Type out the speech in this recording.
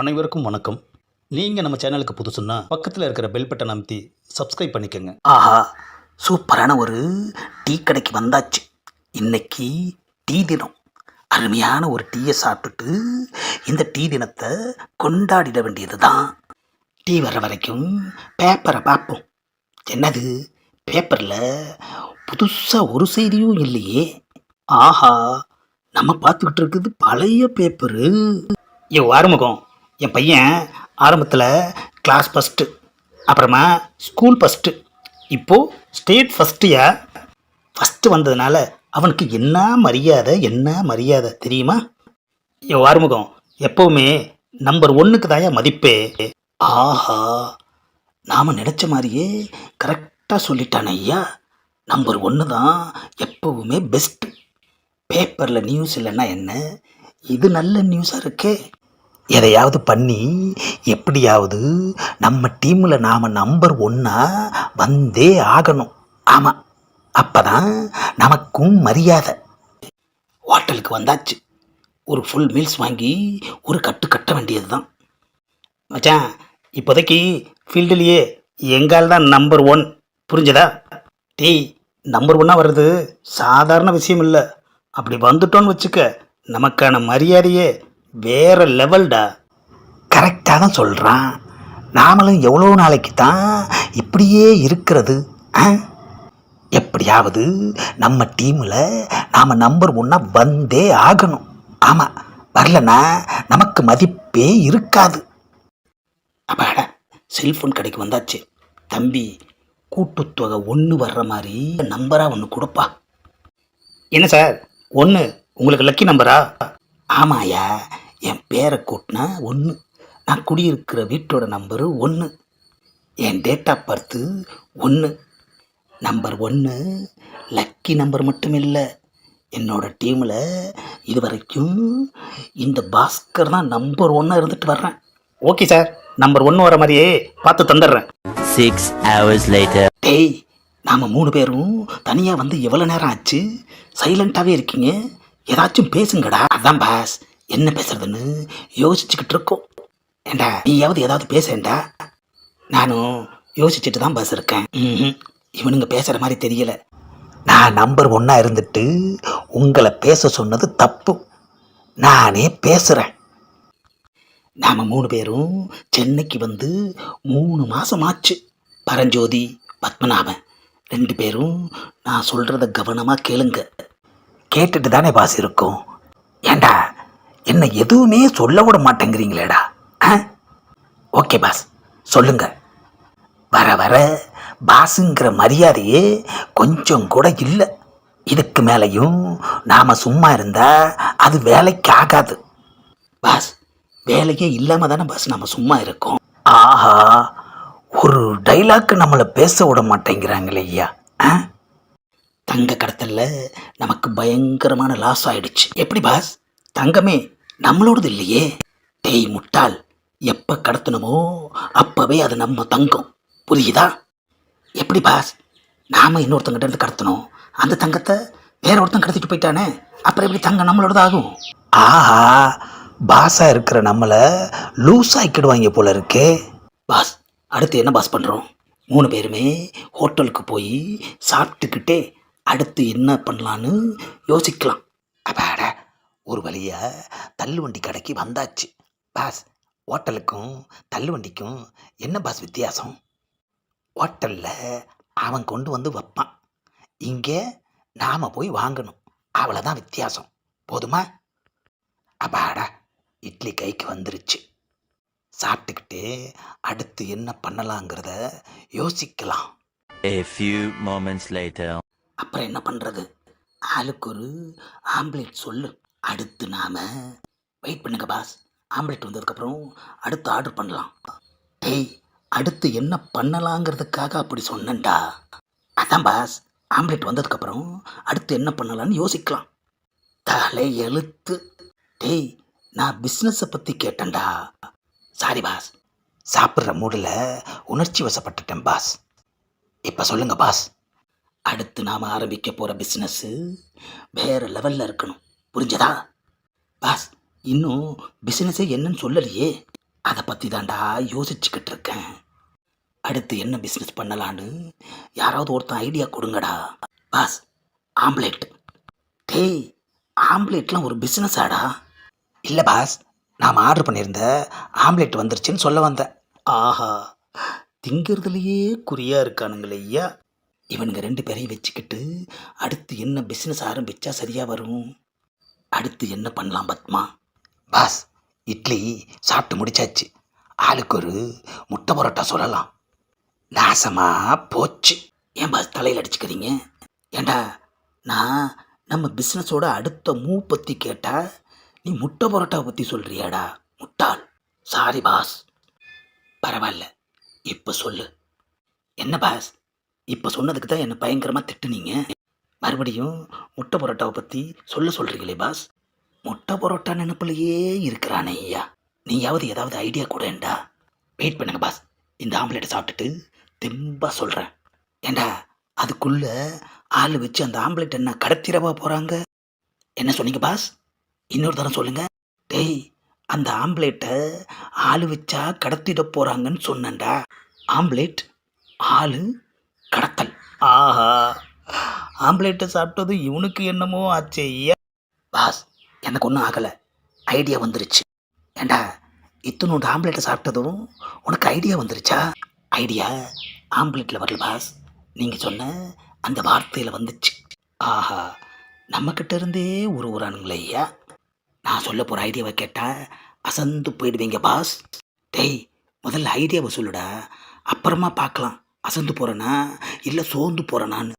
அனைவருக்கும் வணக்கம். நீங்கள் நம்ம சேனலுக்கு புதுசுன்னா பக்கத்தில் இருக்கிற பெல் பட்டன் அமைத்தி சப்ஸ்கிரைப் பண்ணிக்கோங்க. ஆஹா சூப்பரான ஒரு டீ கடைக்கு வந்தாச்சு. இன்னைக்கு டீ தினம். அருமையான ஒரு டீயை சாப்பிட்டுட்டு இந்த டீ தினத்தை கொண்டாடிட வேண்டியது தான் டீ வர்ற வரைக்கும் பேப்பரை பார்ப்போம். என்னது? பேப்பரில் புதுசாக ஒரு செய்தியும் இல்லையே. ஆஹா நம்ம பார்த்துக்கிட்டு இருக்குது பழைய பேப்பரு ஐயோ ஆறுமுகம். என் பையன் ஆரம்பத்தில் கிளாஸ் ஃபஸ்ட்டு அப்புறமா ஸ்கூல் ஃபஸ்ட்டு இப்போது ஸ்டேட் ஃபஸ்ட்டியா ஃபஸ்ட்டு வந்ததுனால அவனுக்கு என்ன மரியாதை என்ன மரியாதை தெரியுமா? என் ஆறுமுகம் எப்போவுமே நம்பர் ஒன்றுக்கு தாயா மதிப்பே. ஆஹா நாம் நினச்ச மாதிரியே கரெக்டாக சொல்லிட்டானே ஐயா. நம்பர் ஒன்று தான் எப்போவுமே பெஸ்ட்டு பேப்பரில் நியூஸ் இல்லைன்னா என்ன? இது நல்ல நியூஸாக இருக்கே. எதையாவது பண்ணி எப்படியாவது நம்ம டீமில் நாம் நம்பர் ஒன்றா வந்தே ஆகணும். ஆமாம் அப்போ தான் நமக்கும் மரியாதை. ஹோட்டலுக்கு வந்தாச்சு. ஒரு ஃபுல் மீல்ஸ் வாங்கி ஒரு கட்டு கட்ட வேண்டியது தான் மச்சான் இப்போதைக்கு ஃபீல்டுலேயே எங்கால் தான் நம்பர் ஒன் புரிஞ்சதா? டேய் நம்பர் ஒன்னாக வர்றது சாதாரண விஷயம் இல்லை. அப்படி வந்துட்டோன்னு வச்சுக்க நமக்கான மரியாதையே வேறு லெவல்டா கரெக்டாக தான் சொல்கிறான் நாமளும் எவ்வளோ நாளைக்கு தான் இப்படியே இருக்கிறது எப்படியாவது நம்ம டீமில் நாம் நம்பர் ஒன்னாக வந்தே ஆகணும். ஆமாம் வரலனா நமக்கு மதிப்பே இருக்காது. அப்பாடா செல்ஃபோன் கடைக்கு வந்தாச்சு. தம்பி கூட்டுத்தொகை ஒன்று வர்ற மாதிரி நம்பராக ஒன்று கொடுப்பா. என்ன சார்? ஒன்று உங்களுக்கு லக்கி நம்பரா ஆமாயா என் பேரை கூட்டினா ஒன்று நான் குடியிருக்கிற வீட்டோட நம்பரு ஒன்று என் டேட் ஆஃப் பர்த்து ஒன்று நம்பர் ஒன்று லக்கி நம்பர் மட்டும் இல்லை என்னோட டீமில் இது வரைக்கும் இந்த பாஸ்கர் தான் நம்பர் ஒன்னாக இருந்துட்டு வர்றேன். ஓகே சார் நம்பர் ஒன்று வர மாதிரியே பார்த்து தந்துடுறேன். Six hours later. டேய் நாம் மூணு பேரும் தனியாக வந்து எவ்வளோ நேரம் ஆச்சு? சைலண்ட்டாகவே இருக்கீங்க. ஏதாச்சும் பேசுங்கடா. அதான் பாஸ். என்ன பேசுறதுன்னு யோசிச்சுக்கிட்டு இருக்கோம். ஏண்டா நீயாவது ஏதாவது பேசேன்டா நானும் யோசிச்சுட்டு தான் பாஸ் இருக்கேன். ம் இவனுங்க பேசுகிற மாதிரி தெரியல. நான் நம்பர் ஒன்றா இருந்துட்டு உங்களை பேச சொன்னது தப்பு. நானே பேசுகிறேன் நாம் மூணு பேரும் சென்னைக்கு வந்து மூணு மாதம் ஆச்சு பரஞ்சோதி பத்மநாபன். ரெண்டு பேரும் நான் சொல்கிறத கவனமாக கேளுங்க. கேட்டுட்டு தானே பாஸ் இருக்கும். ஏண்டா என்ன எதுவுமே சொல்ல விட மாட்டேங்கிறீங்களேடா? ஆ? ஓகே பாஸ் சொல்லுங்க. வர வர பாஸுங்கிற மரியாதையே கொஞ்சம் கூட இல்லை. இதுக்கு மேலேயும் நாம் சும்மா இருந்தால் அது வேலைக்கு ஆகாது. பாஸ் வேலையே இல்லாமல் தானே பாஸ் நம்ம சும்மா இருக்கோம். ஆஹா ஒரு டைலாக்கு நம்மளை பேச விட மாட்டேங்கிறாங்களே ஐயா. தங்க கடத்தலில் நமக்கு பயங்கரமான லாஸ் ஆயிடுச்சு. எப்படி பாஸ்? தங்கமே நம்மளோடது இல்லையே. டேய் முட்டாள் எப்போ கடத்தணுமோ அப்போவே அது நம்ம தங்கம். புரியுதா? எப்படி பாஸ்? நாம் இன்னொருத்தங்கிட்ட இருந்து கடத்தணும். அந்த தங்கத்தை வேற ஒருத்தன் கடத்திட்டு போயிட்டானே அப்புறம் எப்படி தங்கம் நம்மளோடது ஆகும் ஆஹா பாஸாக இருக்கிற நம்மளை லூஸ் ஆக்கிடுவாங்க போல இருக்கே. பாஸ் அடுத்து என்ன பாஸ் பண்ணுறோம் மூணு பேருமே ஹோட்டலுக்கு போய் சாப்பிட்டுக்கிட்டே அடுத்து என்ன பண்ணலான்னு யோசிக்கலாம். அப்பாட ஒரு வழியாக தள்ளுவண்டி கடைக்கு வந்தாச்சு. பாஸ் ஹோட்டலுக்கும் தள்ளுவண்டிக்கும் என்ன பாஸ் வித்தியாசம்? ஹோட்டலில் அவன் கொண்டு வந்து வைப்பான். இங்கே நாம் போய் வாங்கணும். அவ்வளோதான் வித்தியாசம். போதுமா? அப்பாடா இட்லி கைக்கு வந்துருச்சு. சாப்பிட்டுக்கிட்டே அடுத்து என்ன பண்ணலாங்கிறத யோசிக்கலாம். A few moments later. அப்புறம் என்ன பண்ணுறது ஆளுக்கு ஒரு ஆம்லேட் சொல்லு. அடுத்து நாம் வெயிட் பண்ணுங்க பாஸ் ஆம்லேட் வந்ததுக்கப்புறம் அடுத்து ஆர்டர் பண்ணலாம். டேய் அடுத்து என்ன பண்ணலாங்கிறதுக்காக அப்படி சொன்னேன்டா. அதான் பாஸ் ஆம்லேட் வந்ததுக்கப்புறம் அடுத்து என்ன பண்ணலான்னு யோசிக்கலாம். தலை எழுத்து. டேய் நான் பிஸ்னஸை பற்றி கேட்டேன்டா. சாரி பாஸ் சாப்பிட்ற மூடில் உணர்ச்சி வசப்பட்டுட்டேன் பாஸ் இப்போ சொல்லுங்கள் பாஸ் அடுத்து நாம் ஆரம்பிக்க போகிற பிஸ்னஸ்ஸு வேறு லெவலில் இருக்கணும். புரிஞ்சதா? பாஸ் இன்னும் பிஸ்னஸே என்னன்னு சொல்லலையே. அதை பற்றி தாண்டா யோசிச்சுக்கிட்டு இருக்கேன். அடுத்து என்ன பிஸ்னஸ் பண்ணலான்னு யாராவது ஒருத்தன் ஐடியா கொடுங்கடா. பாஸ் ஆம்லேட் டேய் ஆம்லேட்லாம் ஒரு பிஸ்னஸ் ஆடா. இல்லை பாஸ் நாம் ஆர்டர் பண்ணியிருந்த ஆம்லேட் வந்துருச்சுன்னு சொல்ல வந்தேன். ஆஹா திங்கிறதுலையே குறியாக இருக்கானுங்களே ஐயா. இவனுங்க ரெண்டு பேரையும் வச்சுக்கிட்டு அடுத்து என்ன பிஸ்னஸ் ஆரம்பித்தா சரியாக வரும்? அடுத்து என்ன பண்ணலாம் பத்மா? பாஸ் இட்லி சாப்பிட்டு முடிச்சாச்சு. ஆளுக்கு ஒரு முட்டை பரோட்டா சொல்லலாம். நாசமாக போச்சு. ஏன் பாஸ் தலையில் அடிச்சுக்கிறீங்க? ஏண்டா நான் நம்ம பிஸ்னஸோட அடுத்த மூ பற்றி கேட்டால் நீ முட்டை பரோட்டா பற்றி சொல்கிறியாடா முட்டாள். Sorry boss. பரவாயில்ல. இப்போ சொல்லு. என்ன பாஸ்? இப்போ சொன்னதுக்கு தான் என்னை பயங்கரமாக திட்டுனீங்க. மறுபடியும் முட்டை பரோட்டாவை பற்றி சொல்ல சொல்கிறீங்களே பாஸ்? முட்டை பரோட்டா நினப்புலையே இருக்கிறானே ஐயா. நீயாவது ஏதாவது ஐடியா கூடேண்டா? வெயிட் பண்ணுங்க பாஸ். இந்த ஆம்லேட்டை சாப்பிட்டுட்டு தெம்பாக சொல்கிறேன் ஏண்டா அதுக்குள்ளே ஆள் வச்சு அந்த ஆம்லேட் என்ன கடத்திடவா போகிறாங்க என்ன சொன்னீங்க பாஸ்? இன்னொரு தரம் சொல்லுங்கள் டேய் அந்த ஆம்லேட்டை ஆள் வச்சா கடத்திட போகிறாங்கன்னு சொன்னேன்டா. ஆம்லேட் ஆள் ஆஹா. ஆம்லேட்டை சாப்பிட்டது இவனுக்கு என்னமோ ஆச்சு ஐயா பாஸ் எனக்கு ஒன்றும் ஆகலை. ஐடியா வந்துருச்சு. ஏண்டா இத்தனோட ஆம்லேட்டை சாப்பிட்டதும் உனக்கு ஐடியா வந்துருச்சா? ஐடியா ஆம்லேட்டில் வரல பாஸ். நீங்கள் சொன்ன அந்த வார்த்தையில் வந்துச்சு. ஆஹா நம்மக்கிட்ட இருந்தே ஒரு ஊரானுங்களே ஐயா. நான் சொல்ல போகிற ஐடியாவை கேட்டால் அசந்து போயிடுவீங்க பாஸ். டேய் முதல்ல ஐடியாவை சொல்லுடா. அப்புறமா பார்க்கலாம். அசந்து போகிறேனா இல்லை சோர்ந்து போகிறேனான்னு